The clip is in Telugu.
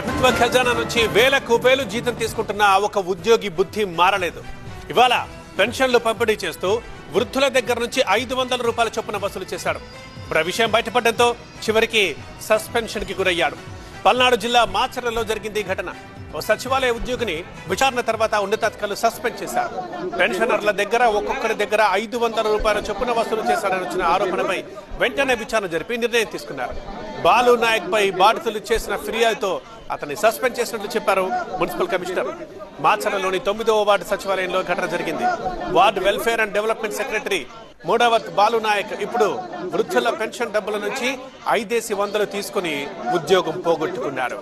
ప్రభుత్వ ఖజానా నుంచి వేలకు వేలు జీతం తీసుకుంటున్న ఒక ఉద్యోగి బుద్ధి మారలేదు. ఇవాళ పెన్షన్లు పంపిణీ చేస్తూ వృద్ధుల దగ్గర నుంచి ఐదు వందల రూపాయల చొప్పున వసూలు చేశాడు. ఇప్పుడు విషయం బయటపడడంతో చివరికి సస్పెన్షన్కి గురయ్యాడు. పల్నాడు జిల్లా మాచర్లలో జరిగింది ఈ ఘటన. ఓ సచివాలయ ఉద్యోగిని విచారణ తర్వాత ఉన్నతాధికారులు సస్పెండ్ చేశారు. పెన్షనర్ల దగ్గర ఒక్కొక్కరి దగ్గర ఐదు వందల రూపాయల చొప్పున వసూలు చేశారని వచ్చిన ఆరోపణపై వెంటనే విచారణ జరిపి నిర్ణయం తీసుకున్నారు. బాలు నాయక్ పై బాధితులు చేసిన ఫిర్యాదుతో అతన్ని సస్పెండ్ చేసినట్లు చెప్పారు మున్సిపల్ కమిషనర్. మాచరలోని తొమ్మిదవ వార్డు సచివాలయంలో ఘటన జరిగింది. Ward welfare and development secretary Mudavath Balu Naik ఇప్పుడు వృద్ధుల పెన్షన్ డబ్బుల నుంచి ఐదేసి వందలు తీసుకుని ఉద్యోగం పోగొట్టుకున్నారు.